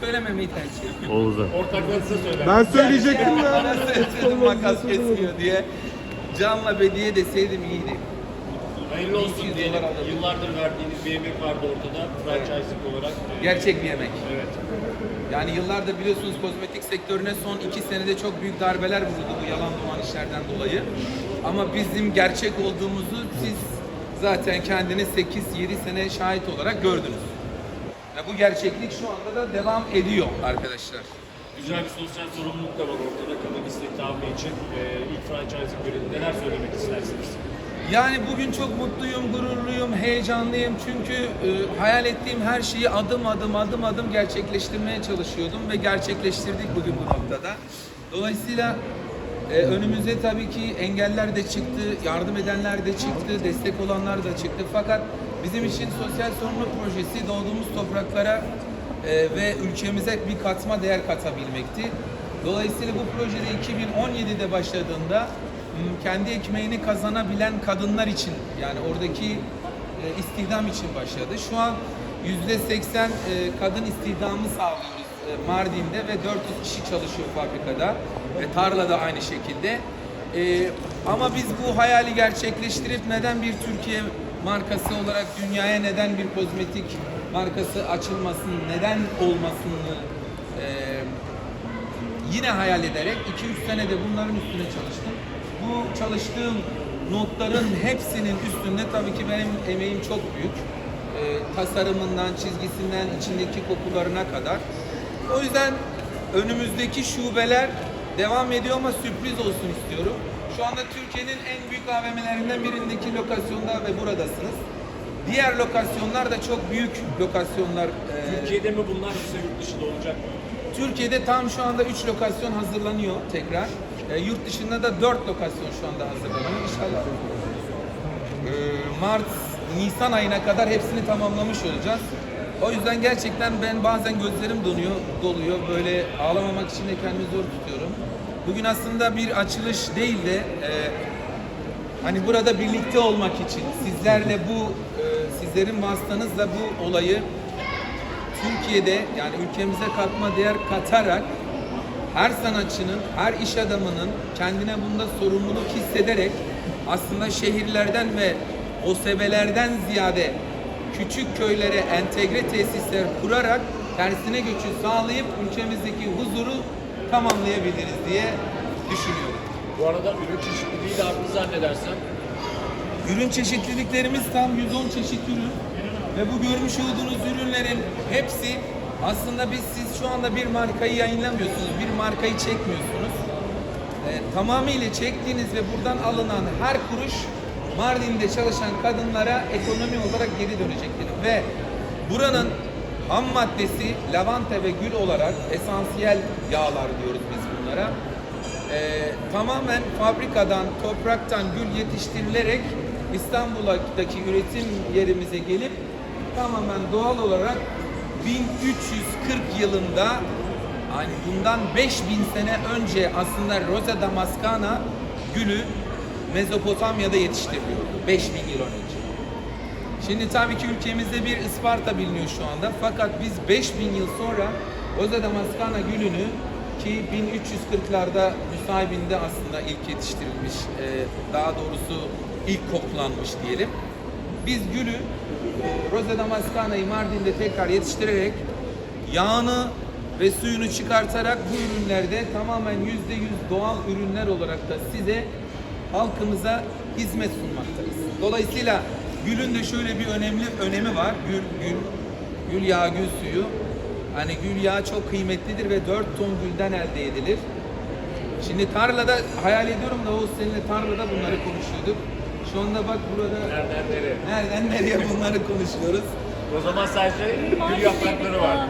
Söylememeyi tercih ediyorum. Oğuz'a. Ortaklarınıza söyler. Ben söyleyecektim ya. Bana söyledim makas kesmiyor diye. Can'la Bediye deseydim iyiydi. Hayırlı olsun 200 diyelim. dolar alırım. Yıllardır verdiğiniz bir emek vardı ortada. Franchising olarak. Gerçek bir yemek. Evet. Yani yıllardır biliyorsunuz kozmetik sektörüne son iki senede çok büyük darbeler vuruldu bu yalan dolan işlerden dolayı. Ama bizim gerçek olduğumuzu siz zaten kendiniz 8-7 sene şahit olarak gördünüz. Ve bu gerçeklik şu anda da devam ediyor arkadaşlar. Güzel bir sosyal sorumluluk da var ortada kadın istihdamı için. Ee, ilk franchising günü neler söylemek istersiniz? Yani bugün çok mutluyum, gururluyum, heyecanlıyım çünkü e, hayal ettiğim her şeyi adım adım adım adım gerçekleştirmeye çalışıyordum ve gerçekleştirdik bugün bu noktada. Dolayısıyla e, önümüze tabii ki engeller de çıktı, yardım edenler de çıktı, destek olanlar da çıktı. Fakat bizim için sosyal sorumluluk projesi doğduğumuz topraklara e, ve ülkemize bir katma değer katabilmekti. Dolayısıyla bu projede 2017'de başladığında kendi ekmeğini kazanabilen kadınlar için yani oradaki e, istihdam için başladı. Şu an %80 e, kadın istihdamı sağlıyoruz e, Mardin'de ve 400 kişi çalışıyor fabrikada ve tarlada aynı şekilde. E, ama biz bu hayali gerçekleştirip neden bir Türkiye markası olarak dünyaya neden bir kozmetik markası açılmasın, neden olmasını e, yine hayal ederek 2-3 senede bunların üstüne çalıştım. Bu çalıştığım notların hepsinin üstünde tabii ki benim emeğim çok büyük. Ee, tasarımından, çizgisinden, içindeki kokularına kadar. O yüzden önümüzdeki şubeler devam ediyor ama sürpriz olsun istiyorum. Şu anda Türkiye'nin en büyük AVM'lerinden birindeki lokasyonda ve buradasınız. Diğer lokasyonlar da çok büyük lokasyonlar. Ee, Türkiye'de mi bunlar yoksa yurt dışında olacak mı? Türkiye'de tam şu anda 3 lokasyon hazırlanıyor tekrar. E, yurt dışında da 4 lokasyon şu anda hazırlanıyor. İnşallah e, Mart, Nisan ayına kadar hepsini tamamlamış olacağız. O yüzden gerçekten ben bazen gözlerim donuyor, doluyor. Böyle ağlamamak için de kendimi zor tutuyorum. Bugün aslında bir açılış değil de e, hani burada birlikte olmak için sizlerle bu e, sizlerin vasıtanızla bu olayı Türkiye'de yani ülkemize katma değer katarak her sanatçının, her iş adamının kendine bunda sorumluluk hissederek aslında şehirlerden ve o sebelerden ziyade küçük köylere entegre tesisler kurarak tersine göçü sağlayıp ülkemizdeki huzuru tamamlayabiliriz diye düşünüyorum. Bu arada ürün çeşitliliği de arttı zannedersem. Ürün çeşitliliklerimiz tam 110 çeşit ürün ve bu görmüş olduğunuz ürünlerin hepsi aslında biz siz şu anda bir markayı yayınlamıyorsunuz, bir markayı çekmiyorsunuz. Ee, tamamıyla çektiğiniz ve buradan alınan her kuruş Mardin'de çalışan kadınlara ekonomi olarak geri dönecektir ve buranın ham maddesi lavanta ve gül olarak esansiyel yağlar diyoruz biz bunlara. Ee, tamamen fabrikadan, topraktan gül yetiştirilerek İstanbul'daki üretim yerimize gelip tamamen doğal olarak 1340 yılında hani bundan 5000 sene önce aslında Rosa Damascana gülü Mezopotamya'da yetiştiriliyordu 5000 yıl önce. Şimdi tabii ki ülkemizde bir Isparta biliniyor şu anda fakat biz 5000 yıl sonra Rosa Damascana gülünü ki 1340'larda Müsahibin'de aslında ilk yetiştirilmiş, e, daha doğrusu ilk koklanmış diyelim. Biz gülü e, Rosa Damascana'yı Mardin'de tekrar yetiştirerek yağını ve suyunu çıkartarak bu ürünlerde tamamen %100 doğal ürünler olarak da size halkımıza hizmet sunmaktayız. Dolayısıyla gülün de şöyle bir önemli önemi var. Gül, gül, gül yağı, gül suyu. Hani gül yağı çok kıymetlidir ve 4 ton gülden elde edilir. Şimdi tarlada hayal ediyorum da Oğuz seninle tarlada bunları konuşuyorduk. Şu anda bak burada Nereden nereye? nereden nereye bunları konuşuyoruz. O zaman sadece gül yaprakları var.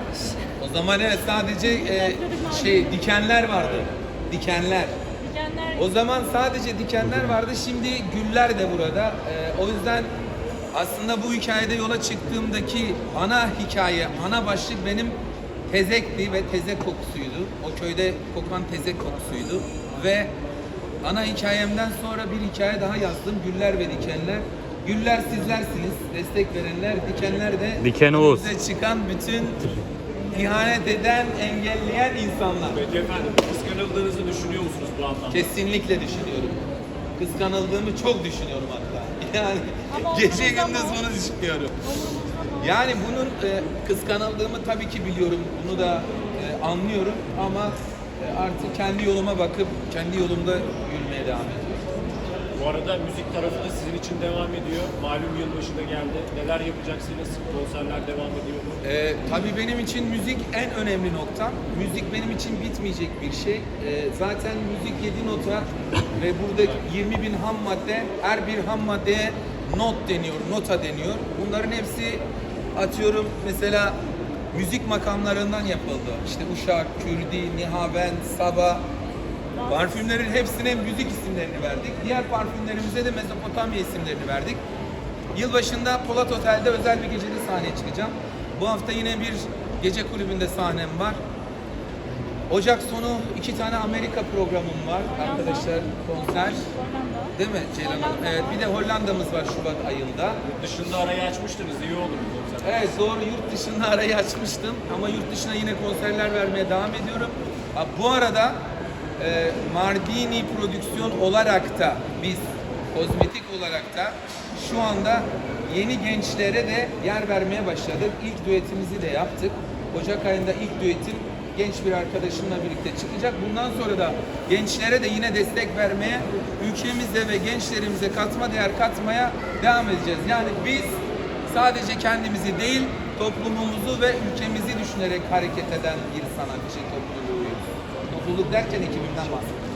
O zaman evet sadece e, şey dikenler vardı. Dikenler. Dikenler O zaman sadece dikenler vardı. Şimdi güller de burada. E, o yüzden aslında bu hikayede yola çıktığımdaki ana hikaye, ana başlık benim tezekti ve tezek kokusuydu. O köyde kokan tezek kokusuydu ve ana hikayemden sonra bir hikaye daha yazdım. Güller ve dikenler. Güller sizlersiniz, destek verenler, dikenler de Diken Oğuz. önümüze çıkan bütün ihanet eden, engelleyen insanlar. Peki efendim, kıskanıldığınızı düşünüyor musunuz bu anlamda? Kesinlikle düşünüyorum. Kıskanıldığımı çok düşünüyorum hatta. Yani gece gündüz bunu düşünüyorum. Yani bunun e, kıskanıldığımı tabii ki biliyorum. Bunu da e, anlıyorum ama e, artık kendi yoluma bakıp kendi yolumda yürümeye devam ediyorum. Bu arada müzik tarafı da sizin için devam ediyor. Malum yılbaşı da geldi. Neler yapacaksınız? Konserler devam ediyor mu? Ee, tabii benim için müzik en önemli nokta. Müzik benim için bitmeyecek bir şey. Ee, zaten müzik 7 nota ve burada 20 bin ham madde, her bir ham maddeye not deniyor, nota deniyor. Bunların hepsi atıyorum mesela müzik makamlarından yapıldı. İşte Uşak, Kürdi, Nihavend, Saba. Parfümlerin hepsine müzik isimlerini verdik. Diğer parfümlerimize de Mezopotamya isimlerini verdik. Yılbaşında Polat Otel'de özel bir gecede sahneye çıkacağım. Bu hafta yine bir gece kulübünde sahnem var. Ocak sonu iki tane Amerika programım var arkadaşlar konser. Değil mi Ceylan Hanım? Evet bir de Hollanda'mız var Şubat ayında. Dışında arayı açmıştınız. iyi olur mu konser? Evet doğru yurt dışında arayı açmıştım ama yurt dışına yine konserler vermeye devam ediyorum. Ha, bu arada e, Mardini prodüksiyon olarak da biz kozmetik olarak da şu anda yeni gençlere de yer vermeye başladık. İlk düetimizi de yaptık. Ocak ayında ilk düetim genç bir arkadaşımla birlikte çıkacak. Bundan sonra da gençlere de yine destek vermeye, ülkemize ve gençlerimize katma değer katmaya devam edeceğiz. Yani biz sadece kendimizi değil, toplumumuzu ve ülkemizi düşünerek hareket eden bir sanatçı topluluğuyuz. Topluluk derken ekibimden bahsediyorum.